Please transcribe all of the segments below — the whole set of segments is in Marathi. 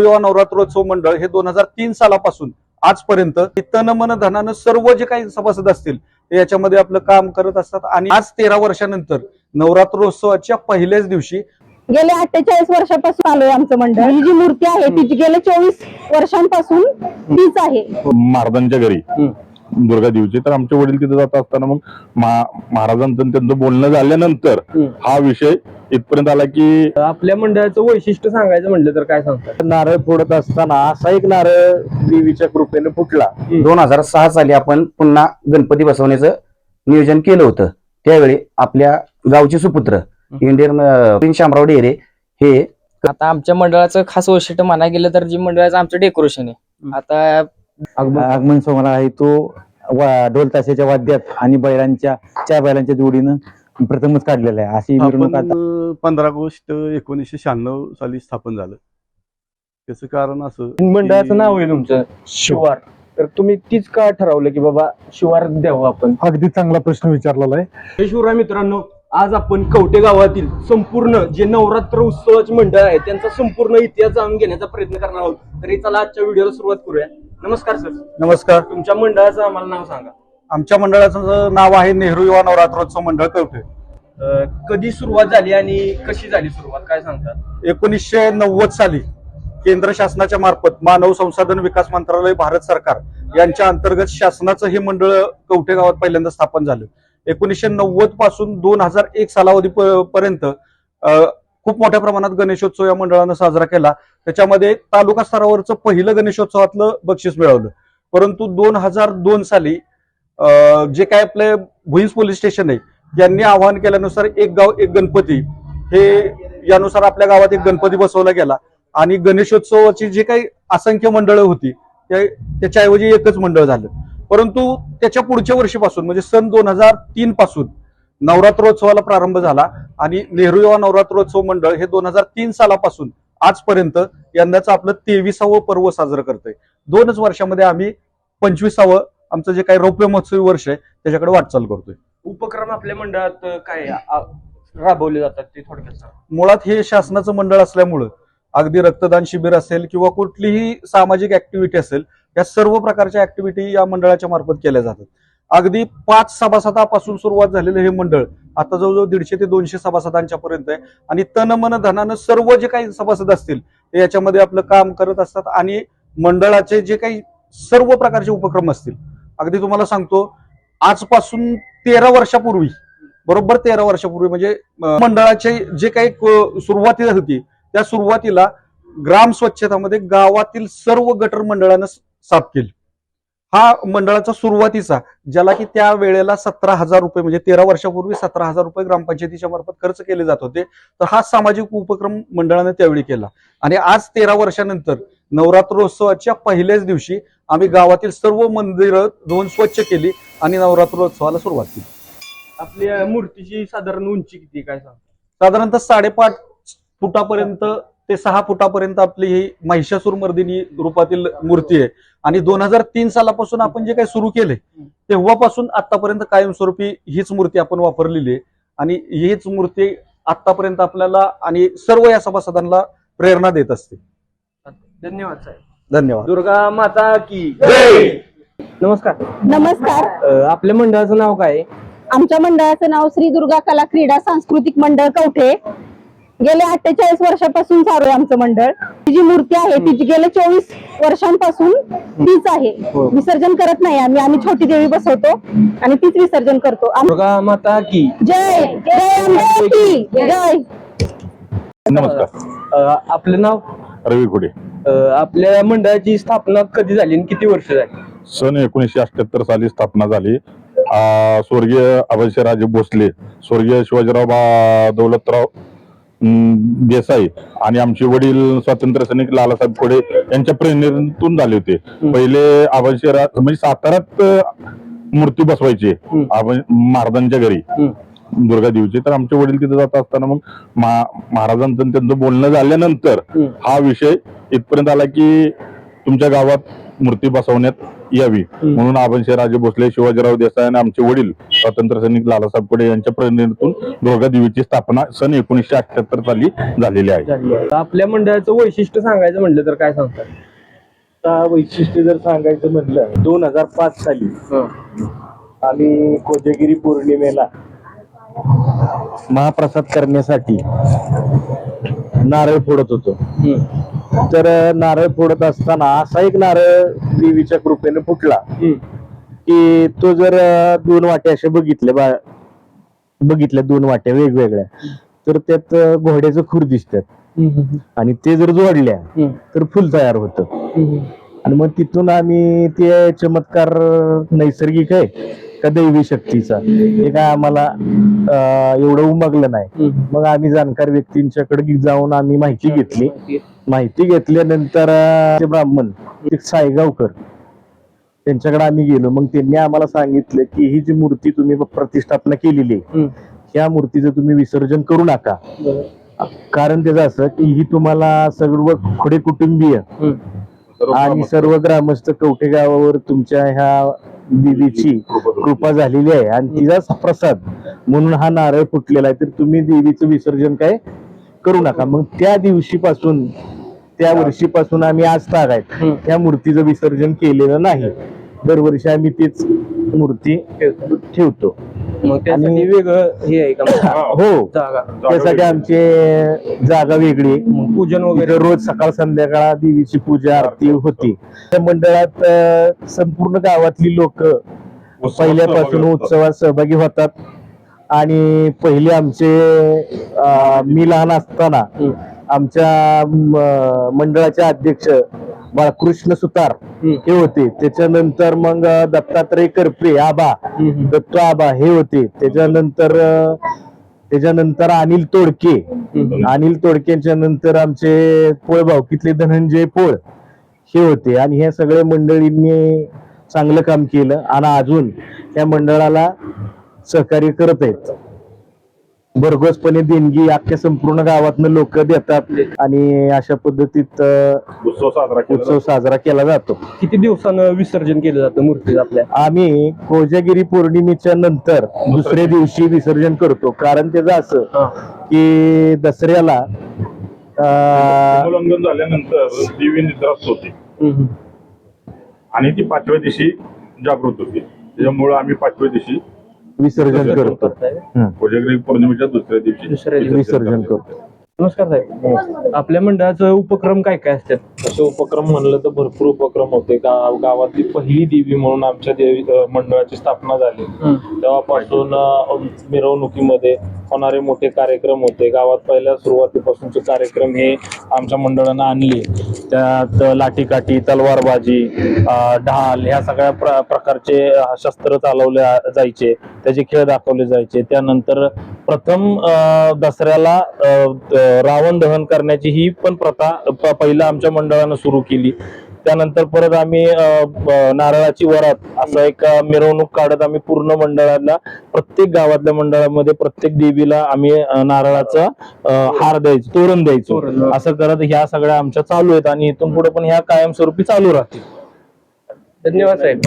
युवा नवरात्रोत्सव मंडळ हे दोन हजार तीन सालापासून आजपर्यंत तन मन धनानं सर्व जे काही सभासद असतील ते याच्यामध्ये आपलं काम करत असतात. आणि आज तेरा वर्षानंतर नवरात्रोत्सवाच्या पहिल्याच दिवशी गेले अठ्ठेचाळीस वर्षापासून आलोय आमचं मंडळ. ही जी मूर्ती आहे ती गेले चोवीस वर्षांपासून तीच आहे. महाराजांच्या घरी. दुर्गा देवीची तर आमचे वडील तिथे जात असताना मग महा- महाराजांचं त्यांचं बोलणं झाल्यानंतर हा विषय इथपर्यंत आला की आपल्या मंडळाचं वैशिष्ट्य सांगायचं म्हटलं तर काय सांगतात? नारळ फोडत असताना असा एक नारळ देवीच्या कृपेने फुटला. दोन हजार सहा साली आपण पुन्हा गणपती बसवण्याचं नियोजन केलं होतं. त्यावेळी आपल्या गावचे सुपुत्र इंडियन शामराव डेरे हे आता आमच्या मंडळाचं खास वैशिष्ट्य म्हणायला गेलं तर जी मंडळाचं आमचं डेकोरेशन आहे. आता आगमन सोहळा आहे तो वा- ढोल ताशाच्या वाद्यात आणि बैलांच्या चार बैलांच्या जोडीनं प्रथमच काढलेला आहे. अशी मिरवणूक आता पंधरा ऑगस्ट एकोणीसशे शहाण्णव साली स्थापन झालं. त्याचं कारण असं मंडळाचं नाव आहे तुमचं शिवार. तर तुम्ही तीच का ठरवलं की बाबा शिवार द्यावं आपण? अगदी चांगला प्रश्न विचारलेला आहे. हे शिवराय मित्रांनो. आज आपण कवटे गावातील संपूर्ण जे नवरात्र उत्सवाचे मंडळ आहे त्यांचा संपूर्ण इतिहास जाणून घेण्याचा प्रयत्न करणार आहोत. तरी चला आजच्या व्हिडिओला सुरुवात करूया. नमस्कार सर. नमस्कार. तुमच्या मंडळाचं आम्हाला नाव सांगा. आमच्या मंडळाचं नाव आहे नेहरू युवा नवरात्रोत्सव मंडळ कवठे. कधी सुरुवात झाली आणि कशी झाली सुरुवात? काय सांगतात एकोणीसशे नव्वद साली केंद्र शासनाच्या मार्फत मानव संसाधन विकास मंत्रालय भारत सरकार यांच्या अंतर्गत शासनाचं हे मंडळ कवठे गावात पहिल्यांदा स्थापन झालं. एकोणीसशे नव्वदपासून दोन हजार एक सालावधी प- पर्यंत खूप मोठ्या प्रमाणात गणेशोत्सव या मंडळानं साजरा केला. त्याच्यामध्ये तालुका स्तरावरचं पहिलं गणेशोत्सवातलं बक्षीस मिळवलं. परंतु दोन हजार दोन साली जे काय आपले भुईंस पोलीस स्टेशन आहे यांनी आवाहन केल्यानुसार एक गाव एक गणपती हे यानुसार आपल्या गावात एक गणपती बसवला गेला. आणि गणेशोत्सवाची जी काही असंख्य मंडळं होती त्याच्याऐवजी एकच मंडळ झालं. परंतु त्याच्या पुढच्या वर्षीपासून म्हणजे सन दोन हजार तीन पासून नवरात्रोत्सवाला प्रारंभ झाला आणि नेहरू युवा नवरात्रोत्सव मंडळ हे दोन हजार तीन सालापासून आजपर्यंत यंदाचं आपलं तेविसावं पर्व साजरं करतोय. दोनच वर्षामध्ये आम्ही पंचवीसावं आमचं जे काही रौप्य महोत्सवी वर्ष आहे त्याच्याकडे वाटचाल करतोय. उपक्रम आपल्या मंडळात काय राबवले जातात ते थोडक्यात मुळात हे शासनाचं मंडळ असल्यामुळं अगदी रक्तदान शिबिर असेल किंवा कुठलीही सामाजिक ऍक्टिव्हिटी असेल या सर्व प्रकारच्या ऍक्टिव्हिटी या मंडळाच्या मार्फत केल्या जातात. अगदी पाच सभासदापासून सुरुवात झालेलं हे मंडळ आता जवळजवळ दीडशे ते दोनशे सभासदांच्या पर्यंत आहे. आणि तन मन धनानं सर्व जे काही सभासद असतील ते याच्यामध्ये आपलं काम करत असतात आणि मंडळाचे जे काही सर्व प्रकारचे उपक्रम असतील. अगदी तुम्हाला सांगतो आजपासून तेरा वर्षापूर्वी बरोबर तेरा वर्षापूर्वी म्हणजे मंडळाचे जे काही सुरुवातीला होती त्या सुरुवातीला ग्राम स्वच्छतामध्ये गावातील सर्व गटर मंडळानं साफ केली. हा मंडळाचा सुरुवातीचा ज्याला की त्या वेळेला सतरा हजार रुपये म्हणजे तेरा वर्षापूर्वी सतरा हजार रुपये ग्रामपंचायतीच्या मार्फत खर्च केले जात होते. तर हा सामाजिक उपक्रम मंडळाने त्यावेळी केला. आणि आज तेरा वर्षानंतर नवरात्रोत्सवाच्या पहिल्याच दिवशी आम्ही गावातील सर्व मंदिरं धुवून स्वच्छ केली आणि नवरात्रोत्सवाला सुरुवात केली. आपल्या मूर्तीची साधारण उंची किती काय सांग साधारणतः साडेपाच फुटापर्यंत ते सहा फुटापर्यंत आपली ही महिषासूर मर्दिनी रूपातील मूर्ती आहे. आणि दोन हजार तीन सालापासून आपण जे काही सुरू केले तेव्हापासून आतापर्यंत कायमस्वरूपी हीच मूर्ती आपण वापरलेली आहे. आणि हीच मूर्ती आतापर्यंत आपल्याला आणि सर्व या सभासदांना प्रेरणा देत असते. धन्यवाद साहेब. धन्यवाद. दुर्गा माता की नमस्कार. नमस्कार. आपल्या मंडळाचं नाव काय आहे? आमच्या मंडळाचं नाव श्री दुर्गा कला क्रीडा सांस्कृतिक मंडळ कवठे. गेले अठ्ठेचाळीस वर्षापासून चालू आहे आमचं मंडळ. ही जी मूर्ती आहे ती गेले चोवीस वर्षांपासून तीच आहे. विसर्जन करत नाही आम्ही. आम्ही छोटी देवी बसवतो आणि तीच विसर्जन करतो. माता की. जय. जय अंबे की जय. नमस्कार. अं, आपलं नाव? रवी अं, आपल्या मंडळाची स्थापना कधी झाली आणि किती वर्ष झाली? सन एकोणीसशे अठ्याहत्तर साली स्थापना झाली. आ, स्वर्गीय अभयशराजे भोसले स्वर्गीय शिवाजीराव बा दौलतराव देसाई आणि आमचे वडील स्वातंत्र्य सैनिक लालासाहेब खोडे यांच्या प्रेरणेतून झाले होते. पहिले अभयशरा म्हणजे साताऱ्यात अं, मूर्ती बसवायची महाराजांच्या घरी. दुर्गा देवीची. तर आमचे वडील तिथे जात असताना मग महा- महाराजांचं त्यांचं बोलणं झाल्यानंतर. हा विषय इथपर्यंत आला की तुमच्या गावात मूर्ती बसवण्यात यावी. म्हणून आबनशेराजे भोसले शिवाजीराव देसाई आणि आमचे वडील स्वातंत्र्य सैनिक लालासाहेबकडे यांच्या प्रेरणेतून दुर्गा देवीची स्थापना सन एकोणीसशे अठ्याहत्तर साली झालेली आहे. आपल्या मंडळाचं वैशिष्ट्य सांगायचं म्हटलं तर काय सांगतात वैशिष्ट्य जर सांगायचं म्हटलं दोन हजार पाच साली आम्ही कोजागिरी पौर्णिमेला महाप्रसाद करण्यासाठी नारळ फोडत होतो. तर नारळ फोडत असताना असा एक नारळ देवीच्या कृपेने फुटला. की तो जर दोन वाट्या अशा बघितल्या बा बघितल्या दोन वाट्या वेगवेगळ्या तर त्यात घोड्याचं खूर दिसतात आणि ते जर जोडल्या तर फुल तयार होतं. आणि मग तिथून आम्ही ते चमत्कार नैसर्गिक आहे का दैवी शक्तीचा. हे काय आम्हाला एवढं उमगलं नाही. मग आम्ही जाणकार व्यक्तींच्याकडे जाऊन आम्ही माहिती घेतली. माहिती घेतल्यानंतर ते ब्राह्मण ते सायगावकर त्यांच्याकडे आम्ही गेलो. मग त्यांनी आम्हाला सांगितलं की ही जी मूर्ती तुम्ही प्रतिष्ठापना केलेली आहे ह्या मूर्तीचं तुम्ही विसर्जन करू नका. कारण त्याचं असं की ही तुम्हाला सर्व खोडे कुटुंबीय आणि सर्व ग्रामस्थ कवठे गावावर तुमच्या ह्या देवीची कृपा झालेली आहे. आणि तिचाच प्रसाद म्हणून हा नारळ फुटलेला आहे. तर तुम्ही देवीचं विसर्जन काय करू नका. मग त्या दिवशीपासून त्या वर्षीपासून आम्ही आज ताग आहेत. त्या मूर्तीचं विसर्जन केलेलं नाही. दरवर्षी आम्ही तीच मूर्ती ठेवतो. मग त्यासाठी वेगळं हे आहे का? हो जागा. त्यासाठी आमचे जागा वेगळी. पूजन वगैरे? रोज सकाळ संध्याकाळ देवीची पूजा आरती होती. त्या मंडळात संपूर्ण गावातली लोक पहिल्यापासून उत्सवात सहभागी होतात. आणि पहिले आमचे मी लहान असताना आमच्या मंडळाचे अध्यक्ष बाळकृष्ण सुतार हे होते. त्याच्यानंतर मग दत्तात्रय करपे आबा. दत्तू आबा हे होते. त्याच्यानंतर त्याच्यानंतर अनिल तोडके. अनिल तोडकेच्या नंतर आमचे पोळ भावकीतले धनंजय पोळ हे होते. आणि ह्या सगळ्या मंडळींनी चांगलं काम केलं. आणि अजून त्या मंडळाला सहकार्य करत आहेत. भरघोसपणे देणगी अख्ख्या संपूर्ण गावातनं लोक देतात आणि अशा पद्धतीत अं, उत्सव साजरा केला उत्सव साजरा केला जातो. किती दिवसानं विसर्जन केलं जातं मूर्तीचं आपल्या? आम्ही कोजागिरी पौर्णिमेच्या नंतर दुसऱ्या दिवशी विसर्जन करतो. कारण त्याचं असं की दसऱ्याला अं, उल्लंघन झाल्यानंतर देवी निद्रास्त होती. आणि ती पाचव्या दिवशी जागृत होती. त्याच्यामुळे आम्ही पाचव्या दिवशी विसर्जन करतो. कोजागिरी पौर्णिमेच्या दुसऱ्या दिवशी दुसऱ्या दिवशी विसर्जन करतो. नमस्कार साहेब. आपल्या मंडळाचं उपक्रम काय काय असतात? असे उपक्रम म्हणलं तर भरपूर उपक्रम होते. गाव गावातली पहिली देवी म्हणून आमच्या देवी मंडळाची स्थापना झाली. तेव्हापासून मिरवणुकीमध्ये होणारे मोठे कार्यक्रम होते. गावात पहिल्या सुरुवातीपासूनचे कार्यक्रम हे आमच्या मंडळानं आणले. त्यात लाठीकाठी तलवारबाजी ढाल ह्या सगळ्या प्र प्रकारचे शस्त्र चालवले जायचे त्याचे खेळ दाखवले जायचे. त्यानंतर प्रथम दसऱ्याला रावण दहन करण्याची ही पण प्रथा पहिला पहिलं आमच्या मंडळानं सुरू केली. त्यानंतर परत आम्ही नारळाची वरात असं एक मिरवणूक काढत आम्ही पूर्ण मंडळाला प्रत्येक गावातल्या मंडळामध्ये प्रत्येक देवीला आम्ही नारळाचा हार द्यायचो तोरण द्यायचो. असं करत ह्या सगळ्या आमच्या चालू आहेत आणि इथून पुढे पण ह्या कायमस्वरूपी चालू राहतील. धन्यवाद साहेब.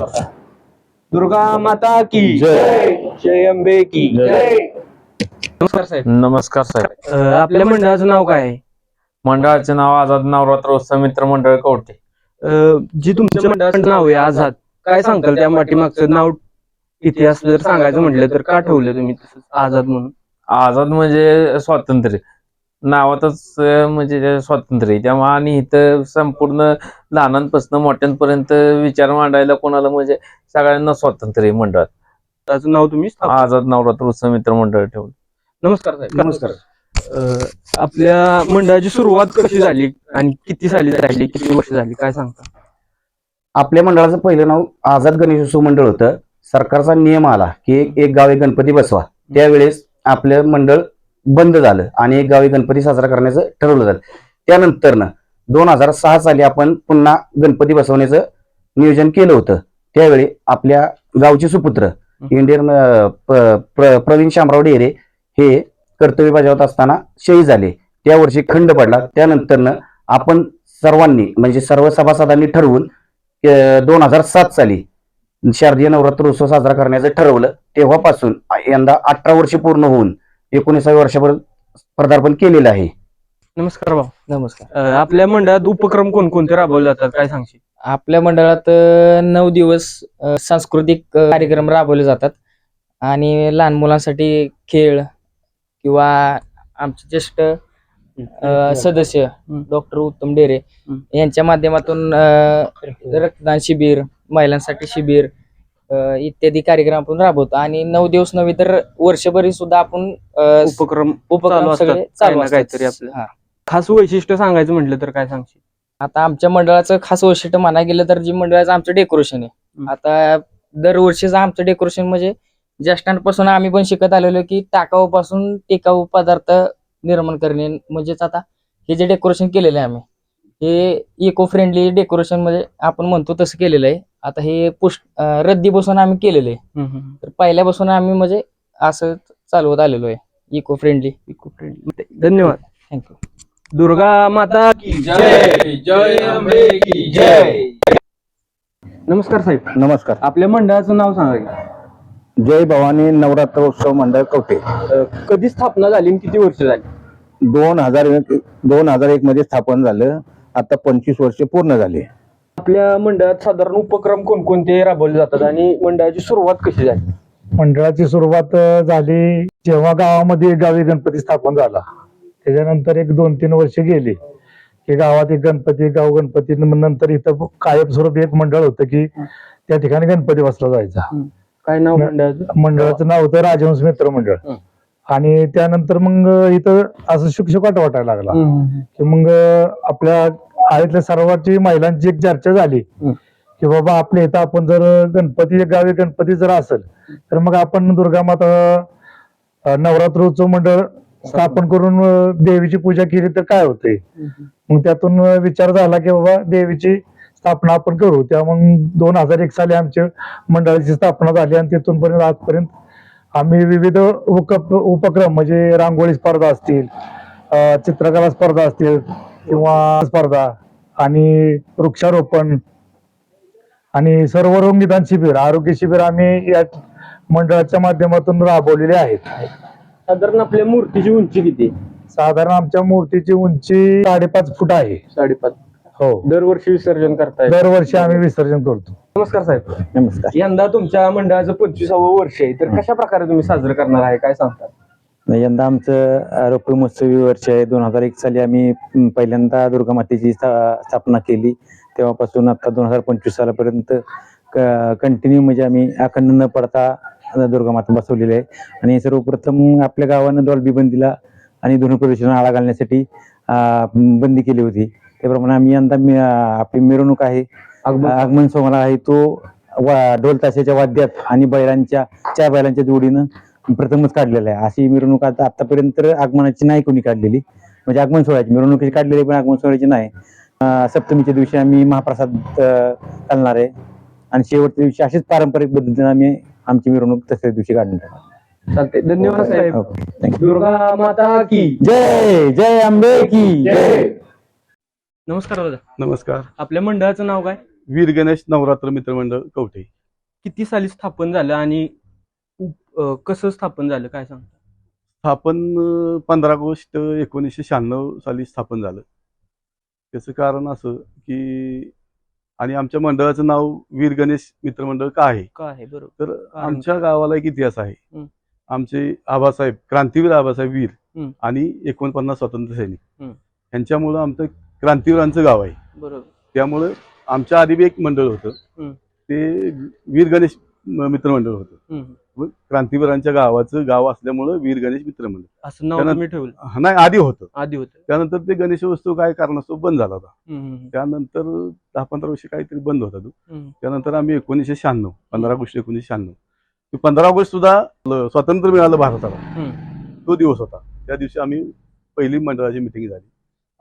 दुर्गा माता की जय. जय अंबे की. जय. नमस्कार साहेब. नमस्कार साहेब. आपल्या मंडळाचं नाव काय आहे? मंडळाचे नाव आझाद नवरात्र उत्सव मित्र मंडळ कवठे. अं, जे तुमच्या मंडळाचं नाव आहे आझाद काय सांगताल त्या पाठीमागचं नाव? इतिहास जर सांगायचं म्हटलं तर का ठेवलं तुम्ही तसं आझाद म्हणून? आझाद म्हणजे स्वातंत्र्य. नावातच म्हणजे स्वातंत्र्य आहे. त्यामुळे आणि इथं संपूर्ण लहानांपासून मोठ्यांपर्यंत विचार मांडायला कोणाला म्हणजे सगळ्यांना स्वातंत्र्य आहे मंडळात. त्याचं नाव तुम्ही आझाद नवरात्र उत्सव मित्र मंडळ ठेवलं. नमस्कार साहेब. नमस्कार. आपल्या मंडळाची सुरुवात कशी झाली आणि किती साली झाली किती वर्ष झाली काय सांगता? आपल्या मंडळाचं पहिलं नाव आझाद गणेशोत्सव मंडळ होतं. सरकारचा नियम आला की एक- एक गाव एक गणपती बसवा. त्यावेळेस आपलं मंडळ बंद झालं आणि एक गावी गणपती साजरा करण्याचं ठरवलं झालं. त्यानंतरनं दोन हजार सहा साली आपण पुन्हा गणपती बसवण्याचं नियोजन केलं होतं. त्यावेळी आपल्या गावचे सुपुत्र इंडियन अं, प्र- प्रवीण शामराव डेरे हे कर्तव्य बजावत असताना शहीद झाले. त्या वर्षी खंड पडला. त्यानंतरनं आपण सर्वांनी म्हणजे सर्व सभासदांनी ठरवून दोन हजार सात साली शारदीय नवरात्र उत्सव साजरा करण्याचं ठरवलं. तेव्हापासून यंदा अठरा वर्ष पूर्ण होऊन एकोणीसाव्या वर्षापर्यंत पदार्पण केलेलं आहे. नमस्कार भाऊ. नमस्कार. आपल्या मंडळात उपक्रम कोणकोणते राबवले जातात? काय सांगशील? आपल्या मंडळात नऊ दिवस सांस्कृतिक कार्यक्रम राबवले जातात. आणि लहान मुलांसाठी खेळ किंवा आमचे ज्येष्ठ अ, सदस्य डॉक्टर उत्तम डेरे. यांच्या माध्यमातून अ, रक्तदान शिबिर महिलांसाठी शिबिर अ, इत्यादी कार्यक्रम आपण राबवतो आणि नऊ दिवस नव्हे तर वर्षभरी सुद्धा आपण अ, उपक्रम चालू उपक्रम असतात, सगळे काही चालू ना असतात. काहीतरी आपलं. हा. खास वैशिष्ट्य सांगायचं म्हटलं तर काय सांगशील आता आमच्या मंडळाचं खास वैशिष्ट्य म्हणायला गेलं तर जे मंडळाचं आमचं डेकोरेशन आहे. आता दरवर्षीचं आमचं डेकोरेशन म्हणजे ज्येष्ठांपासून आम्ही पण शिकत आलेलो की टाकाऊपासून टिकाऊ पदार्थ निर्माण करणे. म्हणजेच आता हे जे डेकोरेशन केलेलं आहे आम्ही हे इको फ्रेंडली डेकोरेशनमध्ये आपण म्हणतो तसं केलेलं आहे. आता हे पुष्ट अं, रद्दी बसून आम्ही केलेलं आहे. तर पहिल्यापासून आम्ही म्हणजे असं चालवत आलेलो आहे इको फ्रेंडली इको फ्रेंडली धन्यवाद थँक्यू दुर्गा माता की जय. जय अंबे की जय. नमस्कार साहेब. नमस्कार. आपल्या मंडळाचं नाव सांगा. जय भवानी नवरात्र उत्सव मंडळ कवठे. अं, कधी स्थापना झाली आणि किती वर्ष झाली? दोन हजार एक दोन हजार एक मध्ये स्थापन झालं. आता पंचवीस वर्ष पूर्ण झाली. आपल्या मंडळात साधारण उपक्रम कोणकोणते राबवले जातात आणि मंडळाची सुरुवात कशी झाली? मंडळाची सुरुवात अ, झाली जेव्हा गावामध्ये गावी गणपती स्थापन झाला. त्याच्यानंतर एक दोन तीन वर्ष गेली. की गावात एक गणपती गाव गणपती न- नंतर इथं कायमस्वरूपी एक मंडळ होतं की त्या ठिकाणी गणपती बसला जायचा. काय नाव मंडळाचं? मंडळाचं नाव होतं राजहंस मित्र मंडळ. हं. आणि त्यानंतर मग इथं असं शुकशुकाट वाटायला लागला. की मग आपल्या आळीतल्या सर्वांची महिलांची एक चर्चा झाली. हं. की बाबा आपल्या इथं आपण जर गणपती गावी गणपती जर असेल तर मग आपण दुर्गामाता अं, नवरात्र उत्सव मंडळ स्थापन करून अं, देवीची पूजा केली तर काय होते मग त्यातून विचार झाला की बाबा देवीची स्थापना आपण करू. त्या मग दोन हजार एक साली आमच्या मंडळाची स्थापना झाली आणि तिथून पर्यंत आजपर्यंत आम्ही विविध उप- उपक्रम म्हणजे रांगोळी स्पर्धा असतील चित्रकला स्पर्धा असतील किंवा स्पर्धा आणि वृक्षारोपण आणि सर्व रोग निदान शिबिर आरोग्य शिबिर आम्ही या मंडळाच्या माध्यमातून राबवलेले आहेत. साधारण आपल्या मूर्तीची उंची किती? साधारण आमच्या मूर्तीची उंची साडेपाच फूट आहे. साडेपाच हो. दरवर्षी विसर्जन करताय. दरवर्षी आम्ही विसर्जन करतो. नमस्कार साहेब. नमस्कार. यंदा तुमच्या मंडळाचं पंचवीसावं वर्ष आहे. तर कशा प्रकारे तुम्ही साजरं करणार आहे? काय सांगता यंदा आमचं आरोग्य महोत्सवी वर्ष आहे. दोन हजार एक साली आम्ही पहिल्यांदा दुर्गा मातेची स्था- स्थापना केली. तेव्हापासून आता दोन हजार पंचवीस सालापर्यंत कंटिन्यू म्हणजे आम्ही अखंड न पडता दुर्गा माता बसवलेली आहे. आणि सर्वप्रथम आपल्या गावानं डॉल्बी बंदीला आणि ध्वनी प्रदूषणाला आळा घालण्यासाठी अं, बंदी केली होती. त्याप्रमाणे आम्ही यंदा मी- आपली मिरवणूक आहे. आगमन. सोहळा आहे तो वा- ढोल ताशाच्या वाद्यात आणि बैलांच्या चार बैलांच्या जोडीनं प्रथमच काढलेला आहे. अशी मिरवणूक आता आतापर्यंत आगमनाची नाही कोणी काढलेली. म्हणजे आगमन सोहळ्याची मिरवणुकीची काढलेली पण आगमन सोहळ्याची नाही. अं, सप्तमीच्या दिवशी आम्ही महाप्रसाद अं, घालणार आहे. आणि शेवटच्या दिवशी अशीच पारंपरिक पद्धतीने आम्ही आमची मिरवणूक तसल्याच दिवशी काढणार आहे. चालते धन्यवाद साहेब. दुर्गा माता की. जय जय अंबे की. जय. नमस्कार दादा. नमस्कार. आपल्या मंडळाचं नाव काय? वीर गणेश नवरात्र मित्रमंडळ कवठे. किती साली स्थापन झालं आणि उप- अं, कसं स्थापन झालं? काय सांगता? स्थापन पंधरा ऑगस्ट एकोणीसशे शहाण्णव साली स्थापन झालं. त्याचं कारण असं की आणि आमच्या मंडळाचं नाव वीर गणेश मित्रमंडळ का आहे? काय आहे? बरोबर. तर आमच्या गावाला एक इतिहास आहे. हं. आमचे आबासाहेब क्रांतीवीर आबासाहेब वीर हं. आणि एकोणपन्नास स्वातंत्र्य सैनिक. हं. यांच्यामुळं आमचं क्रांतीवीरांचं गाव आहे. बरोबर. त्यामुळं आमच्या आधी बी एक मंडळ होतं. ते वीर गणेश मित्रमंडळ होतं. मग क्रांतीवीरांच्या गावाचं गाव असल्यामुळं वीर गणेश मित्रमंडळ असं नाव त्यानं- तुम्ही ठेवलं? हा, नाही आधी होतं. आधी होतं. त्यानंतर ते गणेशोत्सव काय कारणास्तव बंद झाला होता. त्यानंतर दहा पंधरा वर्ष काहीतरी बंद होता तो. त्यानंतर आम्ही एकोणीसशे शहाण्णव पंधरा ऑगस्ट एकोणीसशे शहाण्णव. ते पंधरा ऑगस्ट सुद्धा ल- स्वातंत्र्य मिळालं भारताला. तो दिवस होता. त्या दिवशी आम्ही पहिली मंडळाची मिटिंग झाली.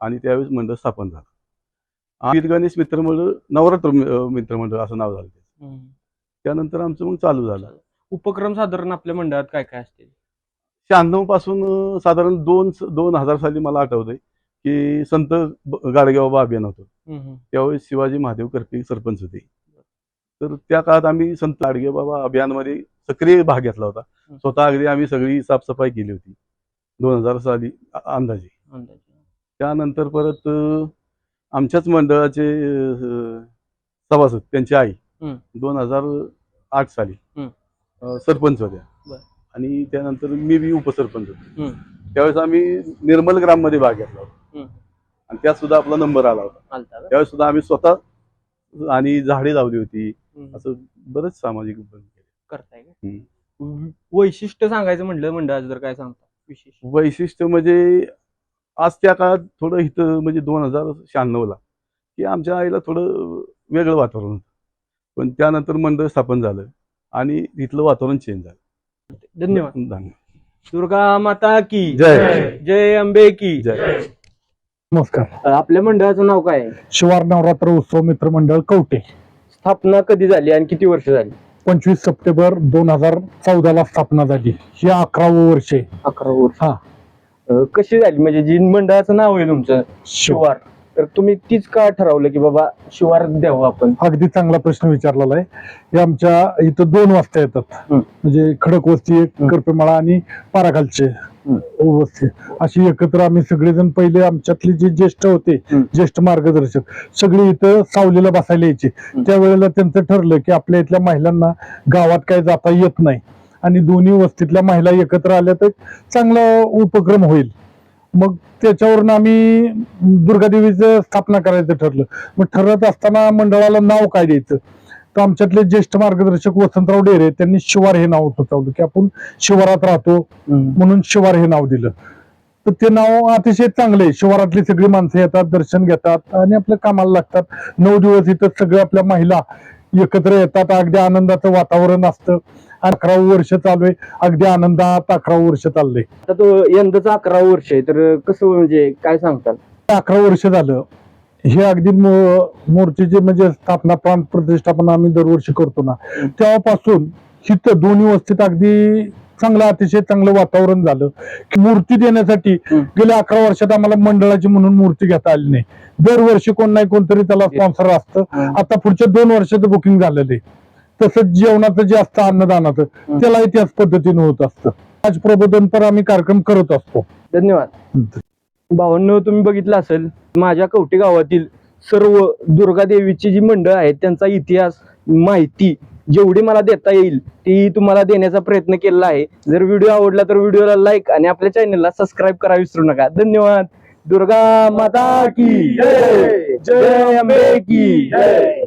आणि त्यावेळेस मंडळ स्थापन झालं. वीर गणेश मित्रमंडळ नवरात्र मित्रमंडळ असं नाव झालं त्याचं. त्यानंतर आमचं मग चालू झालं. उपक्रम साधारण आपल्या मंडळात काय काय असतील? शहाण्णवपासून साधारण दोन दोन हजार साली मला आठवतंय की संत गाडगेबाबा अभियान होतं. त्यावेळेस शिवाजी महादेव करपे सरपंच होते. तर त्या काळात आम्ही संत आडगे बाबा अभियानमध्ये सक्रिय भाग घेतला होता. स्वतः अगदी आम्ही सगळी साफसफाई केली होती. दोन हजार साली अंदाजे. त्यानंतर परत आमच्याच मंडळाचे सभासद त्यांची आई. दोन हजार आठ साली सरपंच होत्या. आणि त्यानंतर मी बी उपसरपंच होतो. त्यावेळेस आम्ही निर्मल ग्राममध्ये भाग घेतला होता. आणि त्यात सुद्धा आपला नंबर आला होता? त्यावेळेस सुद्धा आम्ही स्वतः आणि झाडे लावली होती. असं बरंच सामाजिक उपक्रम करताय वैशिष्ट्य सांगायचं म्हटलं मंडळाचं जर काय सांगता विशेष वैशिष्ट्य म्हणजे आज त्या काळात थोडं इथं म्हणजे दोन हजार शहाण्णवला की आमच्या आईला थोडं वेगळं वातावरण होतं. पण त्यानंतर मंडळ स्थापन झालं आणि इथलं वातावरण चेंज झालं. धन्यवाद. धन्यवाद. दुर्गा माता की जय. जय अंबे की. जय. नमस्कार. आपल्या मंडळाचं नाव काय? आहे शिवार नवरात्र उत्सव मित्रमंडळ कवटे स्थापना कधी झाली आणि किती वर्ष झाली? पंचवीस सप्टेंबर दोन हजार चौदाला स्थापना झाली. ही अकरावं वर्ष आहे. अकरा वर्ष. हा. अं, कशी झाली? म्हणजे जी मंडळाचं नाव आहे तुमचं शिवार तर तुम्ही तीच का ठरवलं की बाबा शिवार द्यावं आपण? अगदी चांगला प्रश्न विचारलेला आहे. हे आमच्या इथं दोन वाजता येतात. म्हणजे खडक वस्ती एक करपेमाळा आणि पाराखालचे वस्ती. अशी एकत्र आम्ही सगळेजण पहिले आमच्यातले जे ज्येष्ठ होते. ज्येष्ठ मार्गदर्शक सगळे इथं सावलीला बसायला यायचे. त्यावेळेला त्यांचं ठरलं की आपल्या इथल्या महिलांना गावात काय जाता येत नाही. आणि दोन्ही वस्तीतल्या महिला एकत्र आल्या तर चांगला उपक्रम होईल. मग त्याच्यावरून आम्ही दुर्गादेवीचं स्थापना करायचं ठरलं. मग ठरत असताना मंडळाला नाव काय द्यायचं? तर आमच्यातले ज्येष्ठ मार्गदर्शक वसंतराव डेरे त्यांनी शिवार हे नाव सुचवलं की आपण शिवारात राहतो म्हणून शिवार हे नाव दिलं. तर ते नाव अतिशय चांगले शिवारातली सगळी माणसं येतात दर्शन घेतात आणि आपल्या कामाला लागतात. नऊ दिवस इथं सगळ्या आपल्या महिला एकत्र येतात अगदी आनंदाचं वातावरण असतं. अकरावं वर्ष चालू आहे अगदी आनंदात अकरावं वर्ष चाललंय आता तो यंदाचा अकरा वर्ष आहे तर कसं म्हणजे काय सांगताल? अकरा वर्ष झालं. हे अगदी मू- मूर्तीची म्हणजे स्थापना प्राण प्रतिष्ठापन आम्ही दरवर्षी करतो ना. तेव्हापासून हिथं दोन्ही वस्तीत अगदी चांगलं अतिशय चांगलं वातावरण झालं की मूर्ती देण्यासाठी गेल्या अकरा वर्षात आम्हाला मंडळाची म्हणून मूर्ती घेता आली नाही. दरवर्षी कोण नाही कोणतरी त्याला स्पॉन्सर असतं. आता पुढच्या दोन वर्षाचं बुकिंग झालेलं आहे. तसंच जेवणाचं जे असतं अन्नदानाचं त्यालाही त्याच पद्धतीने होत असतं. आज प्रबोधन पर आम्ही कार्यक्रम करत असतो. धन्यवाद. भावांनो तुम्ही बघितलं असेल माझ्या कवटे गावातील सर्व दुर्गादेवीची जी मंडळ आहेत त्यांचा इतिहास माहिती जेवढी मला देता येईल ती तुम्हाला देण्याचा प्रयत्न केलेला आहे. जर व्हिडिओ आवडला तर व्हिडिओला लाईक आणि आपल्या चॅनलला सबस्क्राईब करा विसरू नका. धन्यवाद. दुर्गा माता की जय. जय अंबे की जय.